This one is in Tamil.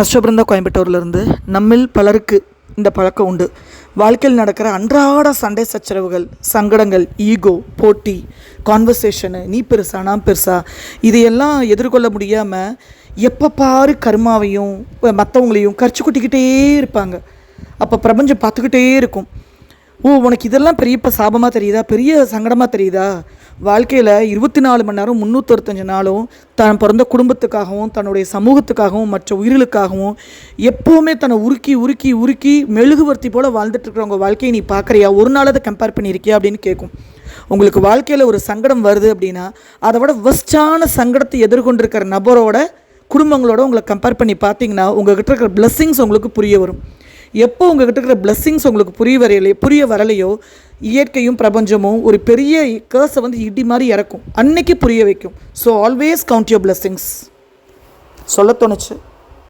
அஸ்வபிருந்தா கோயம்புத்தூர்லேருந்து நம்மில் பலருக்கு இந்த பழக்கம் உண்டு. வாழ்க்கையில் நடக்கிற அன்றாட சண்டை சச்சரவுகள் சங்கடங்கள் ஈகோ போட்டி கான்வர்சேஷனு நீ பெருசா நான் பெருசா இதையெல்லாம் எதிர்கொள்ள முடியாமல் எப்போ பாரு கர்மாவையும் மற்றவங்களையும் கரிச்சு கொட்டிக்கிட்டே இருப்பாங்க. அப்போ பிரபஞ்சம் பார்த்துக்கிட்டே இருக்கும். ஓ உனக்கு இதெல்லாம் பெரிய இப்போ சாபமாக தெரியுதா? பெரிய சங்கடமாக தெரியுதா? வாழ்க்கையில் இருபத்தி நாலு மணி நேரம் முந்நூற்றஞ்சு நாளும் தான் பிறந்த குடும்பத்துக்காகவும் தன்னுடைய சமூகத்துக்காகவும் மற்ற உயிர்களுக்காகவும் எப்போவுமே தன்னை உருக்கி உருக்கி உருக்கி மெழுகுவர்த்தி போல் வாழ்ந்துட்டு இருக்கிறவங்க வாழ்க்கையை நீ பார்க்குறியா? ஒரு நாள் அதை கம்பேர் பண்ணியிருக்கியா? அப்படின்னு கேட்கும் உங்களுக்கு வாழ்க்கையில் ஒரு சங்கடம் வருது அப்படின்னா அதை விட வெஸ்டான சங்கடத்தை எதிர்கொண்டிருக்கிற நபரோட குடும்பங்களோட உங்களை கம்பேர் பண்ணி பார்த்தீங்கன்னா உங்ககிட்ட இருக்கிற பிளெஸ்ஸிங்ஸ் உங்களுக்கு புரிய வரும். எப்போ உங்ககிட்ட இருக்கிற பிளெஸ்ஸிங்ஸ் உங்களுக்கு புரிய வரையிலே புரிய வரலையோ இயற்கையும் பிரபஞ்சமும் ஒரு பெரிய கேர்ஸை வந்து இடி மாதிரி இறக்கும். அன்னைக்கு புரிய வைக்கும். So always count your blessings சொல்ல தோணுச்சு?